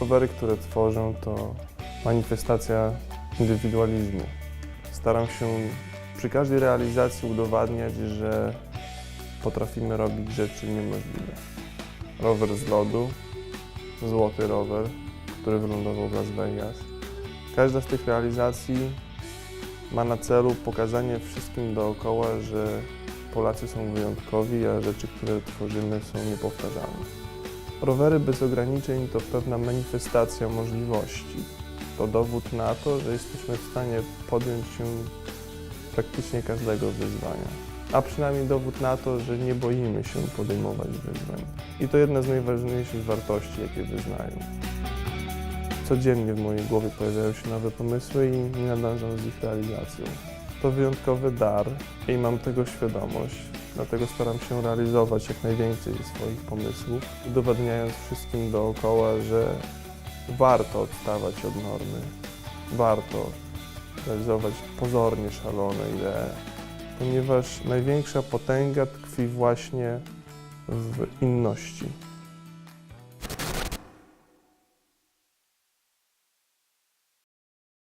Rowery, które tworzę, to manifestacja indywidualizmu. Staram się przy każdej realizacji udowadniać, że potrafimy robić rzeczy niemożliwe. Rower z lodu, złoty rower, który wylądował w Las Vegas. Każda z tych realizacji ma na celu pokazanie wszystkim dookoła, że Polacy są wyjątkowi, a rzeczy, które tworzymy są niepowtarzalne. Rowery bez ograniczeń to pewna manifestacja możliwości. To dowód na to, że jesteśmy w stanie podjąć się praktycznie każdego wyzwania. A przynajmniej dowód na to, że nie boimy się podejmować wyzwań. I to jedna z najważniejszych wartości, jakie wyznaję. Codziennie w mojej głowie pojawiają się nowe pomysły i nie nadążam z ich realizacją. To wyjątkowy dar i mam tego świadomość, dlatego staram się realizować jak najwięcej swoich pomysłów, udowadniając wszystkim dookoła, że warto odstawać od normy, warto realizować pozornie szalone idee, ponieważ największa potęga tkwi właśnie w inności.